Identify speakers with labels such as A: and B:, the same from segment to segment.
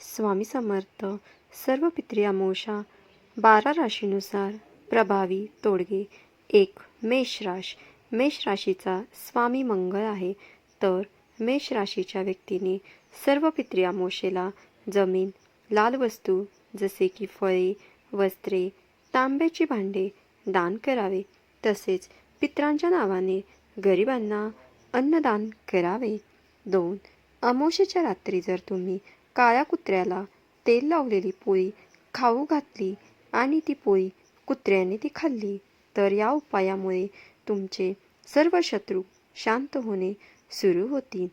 A: स्वामी समर्थ सर्व पित्री अमोषा बारा राशीनुसार प्रभावी तोडगे एक मेष राश. मेष राशीचा स्वामी मंगळ आहे. तर मेष राशीच्या व्यक्तीने सर्व पित्री अमोशेला जमीन लाल वस्तू जसे की फळे वस्त्रे तांब्याची भांडे दान करावे. तसेच पित्रांच्या नावाने गरिबांना अन्नदान करावे. दोन अमोशेच्या रात्री जर तुम्ही काळ्या कुत्र्याला तेल लावलेली पोळी खाऊ घातली आणि ती पोळी कुत्र्याने ती खाल्ली. तर या उपायामुळे तुमचे सर्व शत्रू शांत होणे सुरू होतील.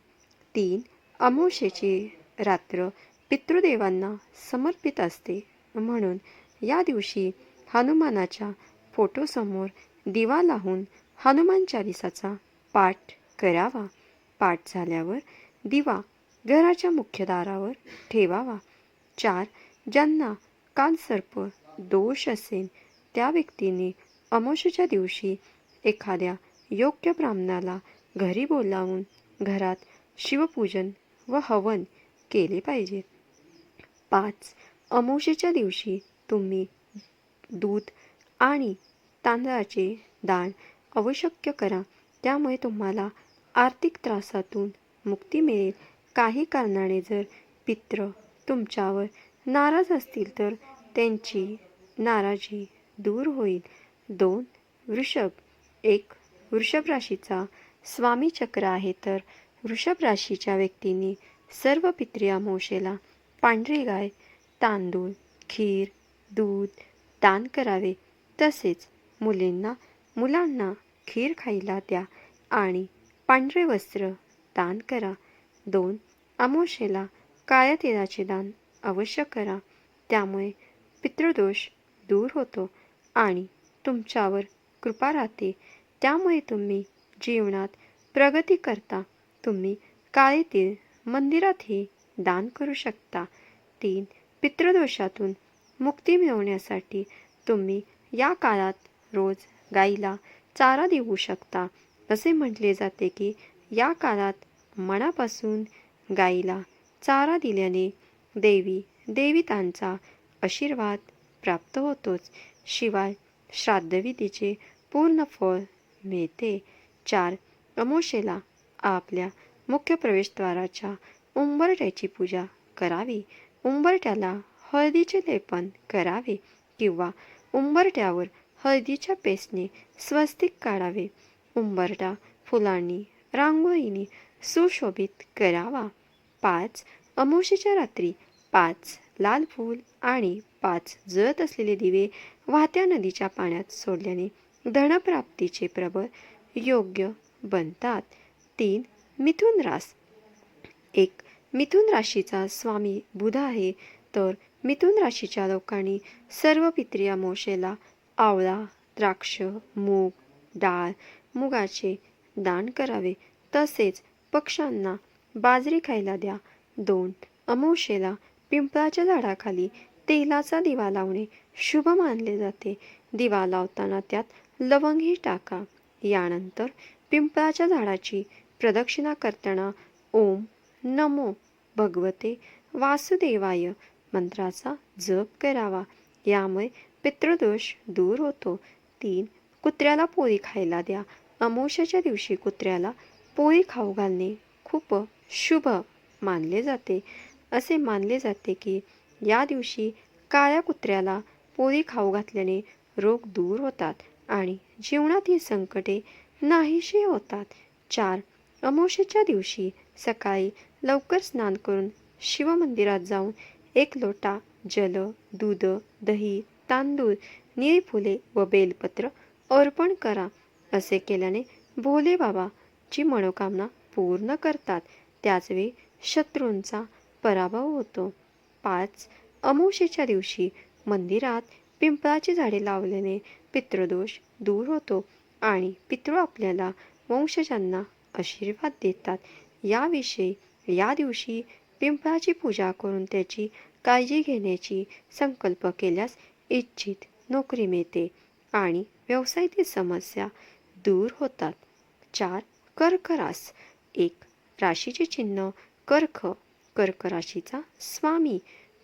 A: तीन अमोशेची रात्र पितृदेवांना समर्पित असते. म्हणून या दिवशी हनुमानाच्या फोटोसमोर दिवा लावून हनुमान चालिसाचा पाठ करावा. पाठ झाल्यावर दिवा घराच्या मुख्य दारावर ठेवावा. चार ज्यांना कालसर्प दोष असेल त्या व्यक्तीने अमोशच्या दिवशी एखाद्या योग्य ब्राह्मणाला घरी बोलावून घरात शिवपूजन व हवन केले पाहिजे. पाच अमोशेच्या दिवशी तुम्ही दूध आणि तांदळाचे दान आवश्यक करा. त्यामुळे तुम्हाला आर्थिक त्रासातून मुक्ती मिळेल. काही कारणाने जर पित्र तुमच्यावर नाराज असतील तर त्यांची नाराजी दूर होईल. दोन वृषभ. एक वृषभ राशीचा स्वामी चक्र आहे तर वृषभ राशीच्या व्यक्तींनी सर्व पित्री अमावस्येला पांढरी गाय तांदूळ खीर दूध दान करावे. तसेच मुलींना मुलांना खीर खायला द्या आणि पांढरे वस्त्र दान करा. दोन अमावस्येला काळ्या तेलाचे दान अवश्य करा. त्यामुळे पितृदोष दूर होतो आणि तुमच्यावर कृपा राहते. त्यामुळे तुम्ही जीवनात प्रगती करता. तुम्ही काळेतील मंदिरातही दान करू शकता. तीन पितृदोषातून मुक्ती मिळवण्यासाठी तुम्ही या काळात रोज गाईला चारा देऊ शकता. असे म्हटले जाते की या काळात मनापासून गाईला चारा दिल्याने देवी देवितांचा आशीर्वाद प्राप्त होतोच. शिवाय श्राद्धविधीचे पूर्ण फळ मिळते. चार अमोशेला आपल्या मुख्य प्रवेशद्वाराच्या उंबरट्याची पूजा करावी. उंबरट्याला हळदीचे लेपन करावे किंवा उंबरट्यावर हळदीच्या पेस्टने स्वस्तिक काढावे. उंबरटा फुलांनी रांगोळीने सुशोभित करावा. पाच अमोशीच्या रात्री पाच लाल फूल आणि पाच जळत असलेले दिवे वाहत्या नदीच्या पाण्यात सोडल्याने धनप्राप्तीचे प्रबळ योग्य बनतात. तीन मिथुन रास. एक मिथुन राशीचा स्वामी बुध आहे तर मिथुन राशीच्या लोकांनी सर्व पित्री अमोशेला आवळा द्राक्ष मूग डाळ मुगाचे दान करावे. तसेच पक्ष्यांना बाजरी खायला द्या. दोन अमावस्येला पिंपळाच्या झाडाखाली तेलाचा दिवा लावणे शुभ मानले जाते. दिवा लावताना त्यात लवंगही टाका. यानंतर पिंपळाच्या झाडाची प्रदक्षिणा करताना ओम नमो भगवते वासुदेवाय मंत्राचा जप करावा. यामुळे पितृदोष दूर होतो. तीन कुत्र्याला पोळी खायला द्या. अमोशाच्या दिवशी कुत्र्याला पोळी खाऊ घालणे खूप शुभ मानले जाते. असे मानले जाते की या दिवशी काळ्या कुत्र्याला पोळी खाऊ घातल्याने रोग दूर होतात आणि जीवनातील संकटे नाहीशी होतात. चार अमोशेच्या दिवशी सकाळी लवकर स्नान करून शिवमंदिरात जाऊन एक लोटा जल दूध दही तांदूळ निळी फुले व बेलपत्र अर्पण करा. असे केल्याने भोले बाबा ची मनोकामना पूर्ण करतात. त्याचवेळी शत्रूंचा पराभव होतो. पाच अमावशेच्या दिवशी मंदिरात पिंपळाची झाडे लावल्याने पितृदोष दूर होतो आणि पितृ आपल्याला वंशजांना आशीर्वाद देतात. याविषयी या दिवशी पिंपळाची पूजा करून त्याची काळजी घेण्याची संकल्प केल्यास इच्छित नोकरी मिळते आणि व्यवसायातील समस्या दूर होतात. चार कर्क रास एक राशीचे चिन्ह कर्क. कर्क राशीचा स्वामी.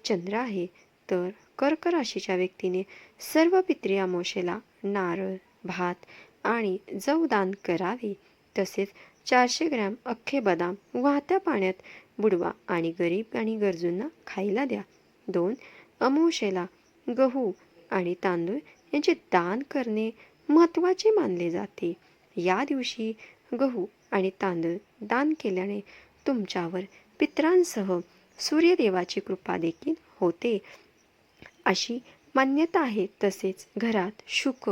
A: चंद्र आहे तर कर्क राशीच्या व्यक्तीने सर्व पित्री अमावशेला नारळ भात आणि जव दान करावे. तसेच चारशे ग्रॅम अख्खे बदाम वाहत्या पाण्यात बुडवा आणि गरीब आणि गरजूंना खायला द्या. दोन अमावस्येला गहू आणि तांदूळ यांचे दान करणे महत्त्वाचे मानले जाते. या दिवशी गहू आणि तांदूळ दान केल्याने तुमच्यावर पित्रांसह सूर्यदेवाची कृपा देखील होते. अशी मान्यता आहे तसेच घरात सुख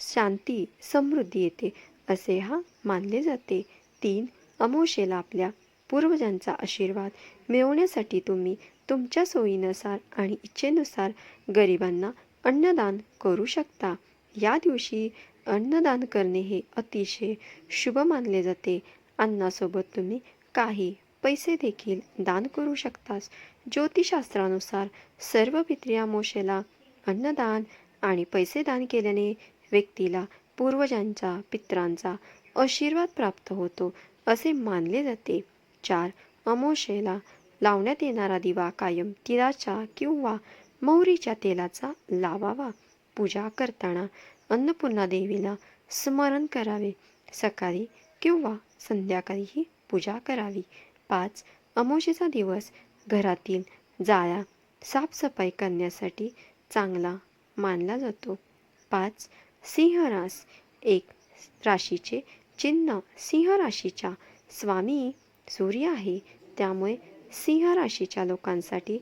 A: शांती समृद्धी येते असे हा मानले जाते. तीन अमोशेला आपल्या पूर्वजांचा आशीर्वाद मिळवण्यासाठी तुम्ही तुमच्या सोयीनुसार आणि इच्छेनुसार गरिबांना अन्नदान करू शकता. या दिवशी अन्नदान करणे हे अतिशय शुभ मानले जाते. अन्नासोबत तुम्ही काही पैसे देखील दान करू शकतास. ज्योतिषशास्त्रानुसार सर्व पित्र्यामोशेला अन्नदान आणि पैसे दान केल्याने व्यक्तीला पूर्वजांचा पित्रांचा आशीर्वाद प्राप्त होतो असे मानले जाते. चार अमोशेला लावण्यात येणारा दिवा कायम तिळाच्या किंवा मौरीच्या तेलाचा लावावा. पूजा करताना अन्नपूर्णा देवीला स्मरण करावे. सकाळी किंवा संध्याकाळी ही पूजा करावी. पाच अमोशेचा दिवस. घरातील जाळ्या साफसफाई करण्यासाठी चांगला मानला जातो. पाच सिंहरास. एक राशीचे चिन्ह. सिंह राशीच्या स्वामी सूर्य आहे. त्यामुळे सिंह राशीच्या लोकांसाठी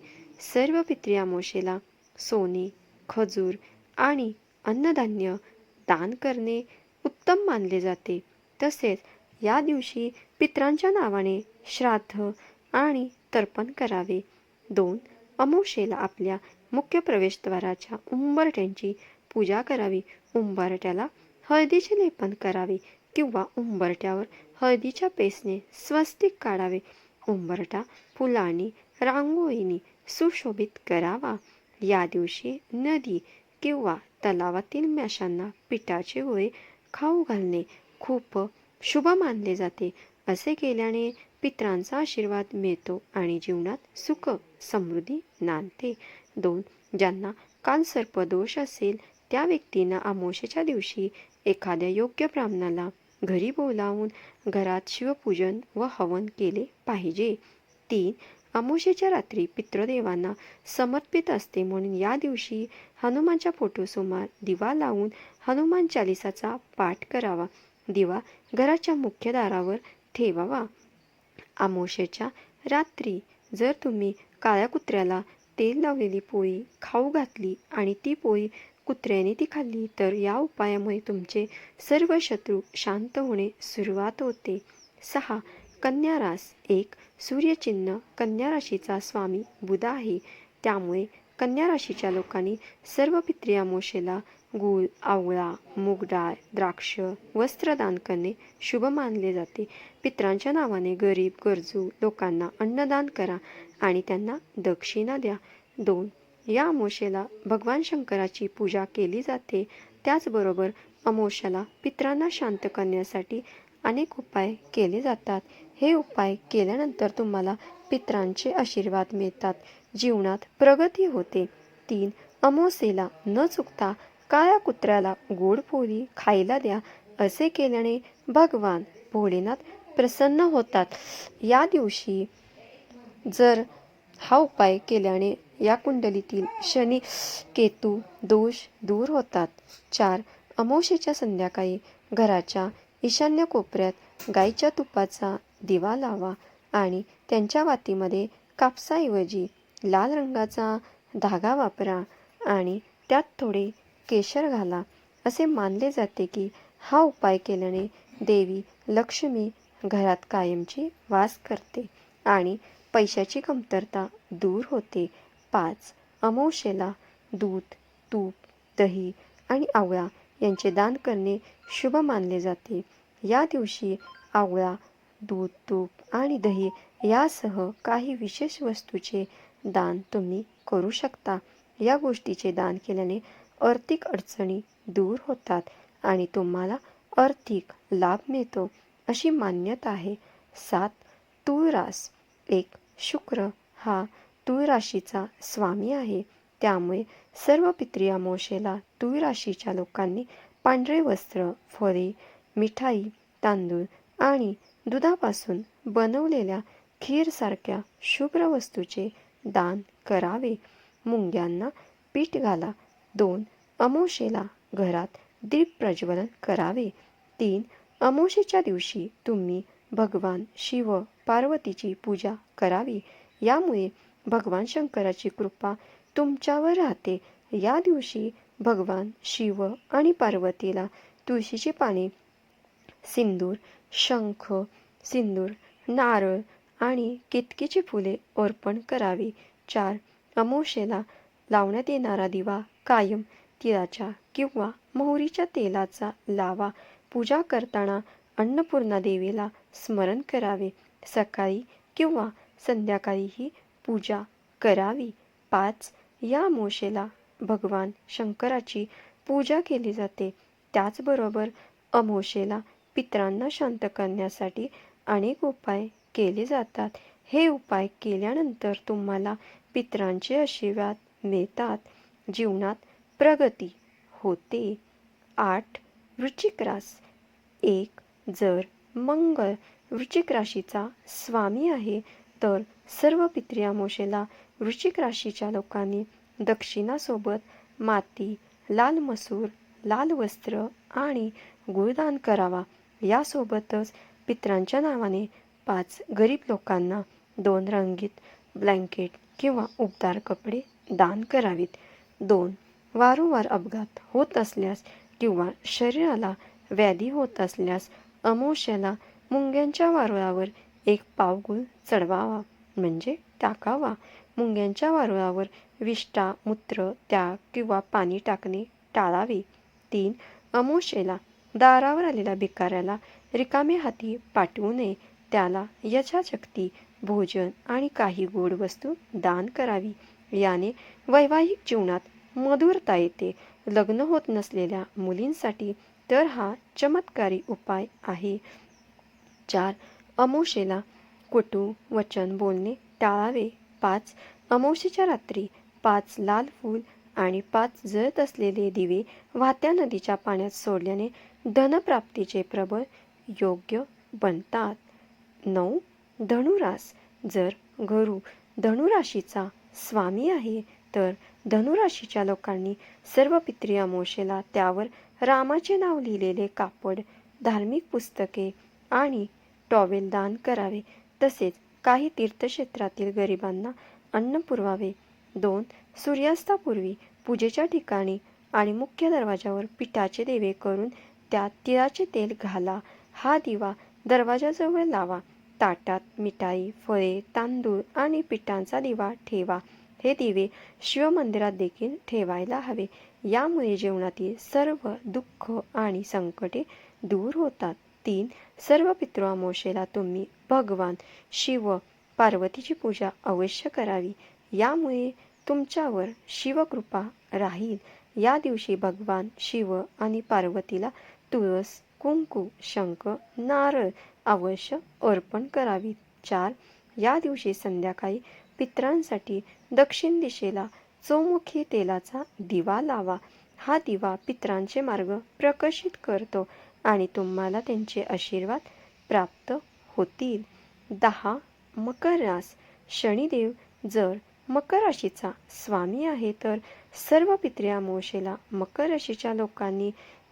A: सर्व पित्र्यामोशेला सोने खजूर आणि अन्नधान्य दान करणे उत्तम मानले जाते. तसेच या दिवशी पित्रांच्या नावाने श्राद्ध आणि तर्पण करावे. दोन अमोशेला आपल्या मुख्य प्रवेशद्वाराच्या उंबरट्यांची पूजा करावी. उंबरट्याला हळदीचे लेपन करावे किंवा उंबरट्यावर हळदीच्या पेसने स्वस्तिक काढावे. उंबरटा फुलांनी रांगोळीने सुशोभित करावा. या दिवशी नदी किंवा तलावातील माशांना पिठाचे गोळे खाऊ घालणे खूप शुभ मानले जाते. असे केल्याने पित्रांचा आशीर्वाद मिळतो आणि जीवनात सुख समृद्धी नांदते. दोन ज्यांना कालसर्पदोष असेल त्या व्यक्तींना आमोशेच्या दिवशी एखाद्या योग्य ब्राह्मणाला घरी बोलावून घरात शिवपूजन व हवन केले पाहिजे. तीन अमोशेच्या रात्री पितृदेवांना समर्पित असते म्हणून या दिवशी हनुमानच्या फोटोसमोर दिवा लावून हनुमान चालिसाचा पाठ करावा. दिवा घराच्या मुख्य दारावर ठेवावा. आमोशेच्या रात्री जर तुम्ही काळ्या कुत्र्याला तेल लावलेली पोळी खाऊ घातली आणि ती पोळी कुत्र्याने ती खाल्ली तर या उपायामुळे तुमचे सर्व शत्रू शांत होणे सुरुवात होते. सहा कन्यारास एक सूर्यचिन्ह कन्या राशीचा स्वामी बुध आहे. त्यामुळे कन्या राशीच्या लोकांनी सर्व पित्रियामोशेला गूळ आवळा मूग डाळ द्राक्ष वस्त्रदान करणे शुभ मानले जाते. पित्रांच्या नावाने गरीब गरजू लोकांना अन्नदान करा आणि त्यांना दक्षिणा द्या. दोन या अमोशेला भगवान शंकराची पूजा केली जाते. त्याचबरोबर अमोशाला पित्रांना शांत करण्यासाठी अनेक उपाय केले जातात. हे उपाय केल्यानंतर तुम्हाला पित्रांचे आशीर्वाद मिळतात. जीवनात प्रगती होते. तीन अमोसेला न चुकता काळ्या कुत्र्याला गोड पोळी खायला द्या. असे केल्याने भगवान भोलेनाथ प्रसन्न होतात. या दिवशी जर हा उपाय केल्याने या कुंडलीतील शनी केतू दोष दूर होतात. चार अमोशेच्या संध्याकाळी घराच्या ईशान्य कोपऱ्यात गाईच्या तुपाचा दिवा लावा आणि त्यांच्या वातीमध्ये कापसाऐवजी लाल रंगाचा धागा वापरा आणि त्यात थोडे केशर घाला. असे मानले जाते की हा उपाय केल्याने देवी लक्ष्मी घरात कायमची वास करते आणि पैशाची कमतरता दूर होते. पाच. अमावशेला दूध तूप दही आणि आवळा यांचे दान करणे शुभ मानले जाते. या दिवशी आवळा दूध तूप आणि दही यासह काही विशेष वस्तूचे दान तुम्ही करू शकता. या गोष्टीचे दान केल्याने आर्थिक अडचणी दूर होतात आणि तुम्हाला आर्थिक लाभ मिळतो. अशी मान्यता आहे. सात. तुळरास. एक शुक्र हा तूळ राशीचा स्वामी आहे. त्यामुळे सर्व पितृ अमावस्येला तूळ राशीच्या लोकांनी पांढरे वस्त्र फळे मिठाई तांदूळ आणि दुधापासून बनवलेल्या खीरसारख्या शुभ्र वस्तूचे दान करावे. मुंग्यांना पीठ घाला. दोन अमोशेला घरात दीप प्रज्वलन करावे. तीन अमोशेच्या दिवशी तुम्ही भगवान शिव पार्वतीची पूजा करावी. यामुळे भगवान शंकराची कृपा तुमच्यावर राहते. या दिवशी भगवान शिव आणि पार्वतीला तुळशीची पाने सिंदूर शंख सिंदूर नारळ आणि केतकीची फुले अर्पण करावी. चार अमोशेला लावण्यात येणारा दिवा कायम तिळाच्या किंवा मोहरीच्या तेलाचा लावा. पूजा करताना अन्नपूर्णा देवीला स्मरण करावे. सकाळी किंवा संध्याकाळी ही पूजा करावी. पाच या अमोशेला भगवान शंकराची पूजा केली जाते. त्याचबरोबर अमोशेला पितरांना शांत करण्यासाठी अनेक उपाय केले जातात. हे उपाय केल्यानंतर तुम्हाला पितरांचे आशीर्वाद मिळतात. जीवनात प्रगती होते. आठ वृश्चिक रास. एक जर मंगळ वृश्चिक राशीचा स्वामी आहे तर सर्व पितृ अमावस्येला वृश्चिक राशीच्या लोकांनी दक्षिणासोबत माती लाल मसूर लाल वस्त्र आणि गुळदान करावा. यासोबतच पित्रांच्या नावाने पाच गरीब लोकांना दोन रंगीत ब्लँकेट किंवा उबदार कपडे दान करावीत. दोन वारंवार अपघात होत असल्यास किंवा शरीराला व्याधी होत असल्यास अमोशेला मुंग्यांच्या वारुळावर एक पावगुळ चढवावा म्हणजे टाकावा. मुंग्यांच्या वारुळावर विष्टा मूत्र त्याग किंवा पाणी टाकणे टाळावे. तीन अमोशेला दारावर आलेल्या भिकाऱ्याला रिकामे हाती पाठवू नये. त्याला यथाशक्ती भोजन आणि काही गोड वस्तू दान करावी. याने वैवाहिक जीवनात मधुरता येते. लग्न होत नसलेल्या मुलींसाठी तर हा चमत्कारी उपाय आहे. चार अमोशेला कुटू वचन बोलणे टाळावे. पाच अमोशीच्या रात्री पाच लाल फूल आणि पाच जळत असलेले दिवे वाहत्या नदीच्या पाण्यात सोडल्याने धनप्राप्तीचे प्रबळ योग्य बनतात. नऊ धनुरास. जर गुरु धनुराशीचा स्वामी आहे तर धनुराशीच्या लोकांनी सर्व पितृ अमोशेला त्यावर रामाचे नाव लिहिलेले कापड धार्मिक पुस्तके आणि टॉवेल दान करावे. तसेच काही तीर्थक्षेत्रातील गरिबांना अन्न पुरवावे. दोन सूर्यास्तापूर्वी पूजेच्या ठिकाणी आणि मुख्य दरवाजावर पिठाचे देवे करून त्यात तिळाचे तेल घाला. हा दिवा दरवाजाजवळ लावा. ताटात मिठाई फळे तांदूळ आणि पिठांचा दिवा ठेवा. हे दिवे शिवमंदिरात देखील ठेवायला हवे. यामुळे जेवणातील सर्व दुःख आणि संकटे दूर होतात. तीन सर्व पितृमोशेला तुम्ही भगवान शिव पार्वतीची पूजा अवश्य करावी. यामुळे तुमच्यावर शिवकृपा राहील. या दिवशी भगवान शिव आणि पार्वतीला तुळस कुंकू शंख नारळ अवश्य अर्पण करावी चार या दिवशी संध्याकाळी पितरांसाठी दक्षिण दिशेला चौमुखी तेलाचा दिवा लावा. हा दिवा पितरांचे मार्ग प्रकाशित करतो आणि तुम्हाला त्यांचे आशीर्वाद प्राप्त होतील. दहा मकर रास शनिदेव जर मकर राशीचा स्वामी आहे तर सर्व पित्र्या मोशेला मकर राशीच्या लोकांनी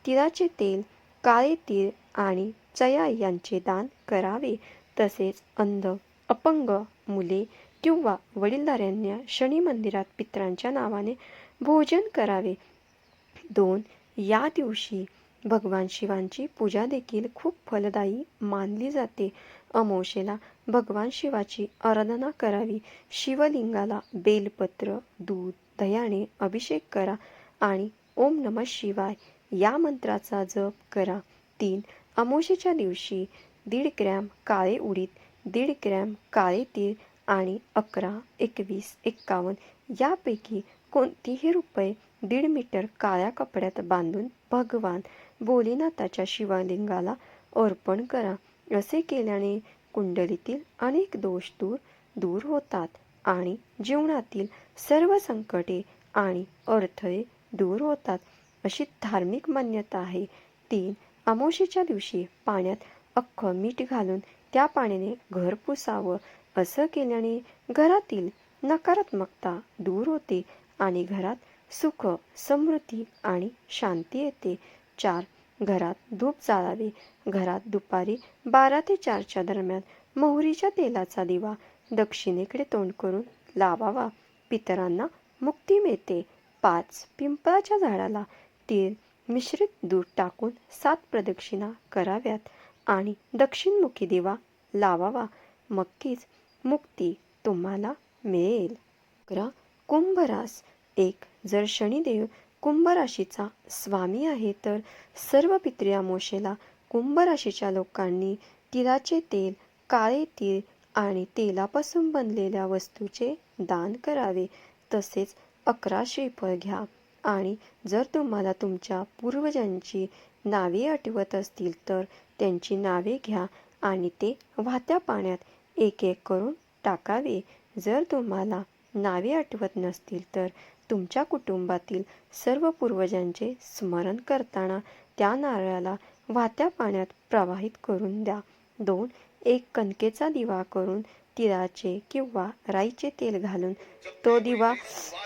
A: तिळाचे तेल काळे तीळ आणि चया यांचे दान करावे. तसेच अंध अपंग मुले किंवा वडीलधाऱ्यांना शनी मंदिरात पित्रांच्या नावाने भोजन करावे. दोन या दिवशी भगवान शिवांची पूजा देखील खूप फलदायी मानली जाते. अमोशेला भगवान शिवाची आराधना करावी. शिवलिंगाला बेलपत्र दूध दह्याने अभिषेक करा आणि ओम नमः शिवाय या मंत्राचा जप करा. तीन अमोशीच्या दिवशी दीड ग्रॅम काळे उडीद दीड ग्रॅम काळे तीळ आणि अकरा एकवीस एक्कावन्न यापैकी कोणतीही रुपये दीड मीटर काळ्या कपड्यात बांधून भगवान भोलेनाथाच्या शिवलिंगाला अर्पण करा. असे केल्याने कुंडलीतील अनेक दोष दूर दूर होतात आणि जीवनातील सर्व संकटे आणि अडथळे दूर होतात. अशी धार्मिक मान्यता आहे. तीन अमावस्येच्या दिवशी पाण्यात अख्खं मीठ घालून त्या पाण्याने घर पुसावं. असं केल्याने घरातील नकारात्मकता दूर होते आणि घरात सुख समृद्धी आणि शांती येते. चार घरात धूप जाळावे. घरात दुपारी बारा ते चारच्या दरम्यान मोहरीच्या तेलाचा दिवा दक्षिणेकडे तोंड करून लावावा. पितरांना मुक्ती मिळते. पाच पिंपळाच्या झाडाला तीळ मिश्रित दूध टाकून सात प्रदक्षिणा कराव्यात आणि दक्षिणमुखी दिवा लावावा. नक्कीच मुक्ती तुम्हाला मिळेल. अकरा. कुंभरास. एक जर शनिदेव कुंभ राशीचा स्वामी आहे तर सर्व पित्र्यामोशेला कुंभ राशीच्या लोकांनी तिळाचे तेल काळे तीळ आणि तेलापासून बनलेल्या वस्तूचे दान करावे. तसेच अकरा श्रीफळ घ्या. आणि जर तुम्हाला तुमच्या पूर्वजांची नावे आठवत असतील तर त्यांची नावे घ्या आणि ते वाहत्या पाण्यात एक एक करून टाकावे. जर तुम्हाला नावे आठवत नसतील तर तुमच्या कुटुंबातील सर्व पूर्वजांचे स्मरण करताना त्या नारळाला वाहत्या पाण्यात प्रवाहित करून द्या. दोन एक कणकेचा दिवा करून तिळाचे किंवा राईचे तेल घालून तो दिवा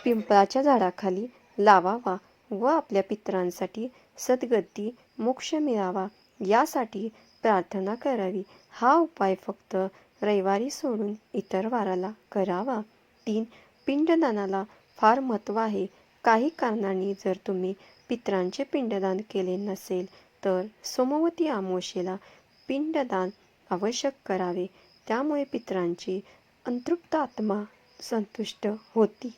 A: पिंपळाच्या झाडाखाली लावावा व आपल्या पितरांसाठी सद्गती मोक्ष मिळावा. यासाठी प्रार्थना करावी. हा उपाय फक्त रविवारी सोडून इतर वाराला करावा. तीन पिंडदानाला फार महत्त्व आहे. काही कारणांनी जर तुम्ही पित्रांचे पिंडदान केले नसेल तर सोमवती आमोशेला पिंडदान आवश्यक करावे. त्यामुळे पितरांची अंतृप्त आत्मा संतुष्ट होती.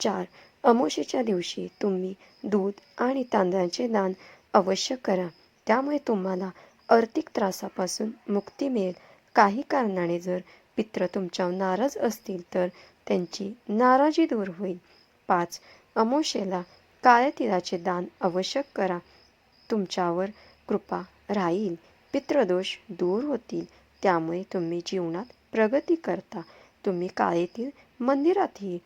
A: चार अमोशीच्या दिवशी तुम्ही दूध आणि तांदळाचे दान अवश्य करा. त्यामुळे तुम्हाला आर्थिक त्रासापासून मुक्ती मिळेल. काही कारणाने जर पित्र तुमच्यावर नाराज असतील तर त्यांची नाराजी दूर होईल. पाच. अमोशेला काळ्या तिळाचे दान आवश्यक करा. तुमच्यावर कृपा राहील. पितृदोष दूर होतील. त्यामुळे तुम्ही जीवनात प्रगती करता. तुम्ही काळे तीळ मंदिरातही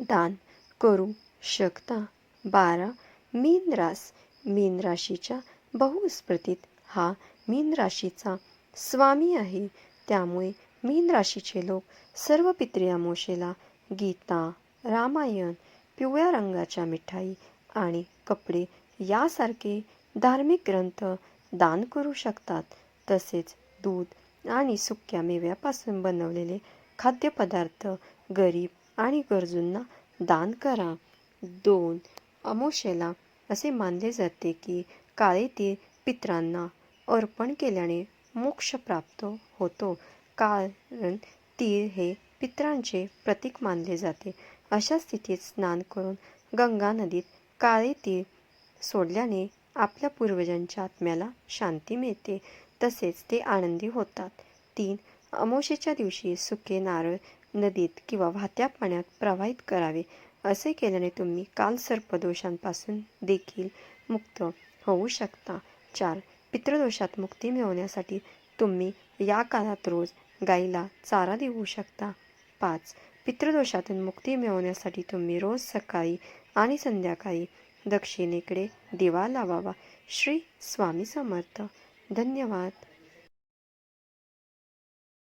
A: दान करू शकता. बारा मीन रास मीन राशीच्या बहुस्मृतीत हा मीन राशीचा स्वामी आहे. त्यामुळे मीन राशीचे लोक सर्व पित्र्यामोशेला गीता रामायण पिवळ्या रंगाच्या मिठाई आणि कपडे यासारखे धार्मिक ग्रंथ दान करू शकतात. तसेच दूध आणि सुक्या मेव्यापासून बनवलेले खाद्यपदार्थ गरीब आणि गरजूंना दान करा. दोन अमोशेला असे मानले जाते की काळे तीळ पित्रांना अर्पण केल्याने मोक्ष प्राप्त होतो. कारण तीळ हे पित्रांचे प्रतीक मानले जाते. अशा स्थितीत स्नान करून गंगा नदीत काळे तीळ सोडल्याने आपल्या पूर्वजांच्या आत्म्याला शांती मिळते. तसेच ते आनंदी होतात. तीन अमोशेच्या दिवशी सुके नारळ नदीत किंवा वाहत्या पाण्यात प्रवाहित करावे असे केल्याने तुम्ही कालसर्पदोषांपासून देखील मुक्त होऊ शकता. चार पितृदोषात मुक्ती मिळवण्यासाठी तुम्ही या काळात रोज गाईला चारा देऊ शकता. पाच पितृदोषातून मुक्ती मिळवण्यासाठी तुम्ही रोज सकाळी आणि संध्याकाळी दक्षिणेकडे दिवा लावावा. श्री स्वामी समर्थ. धन्यवाद.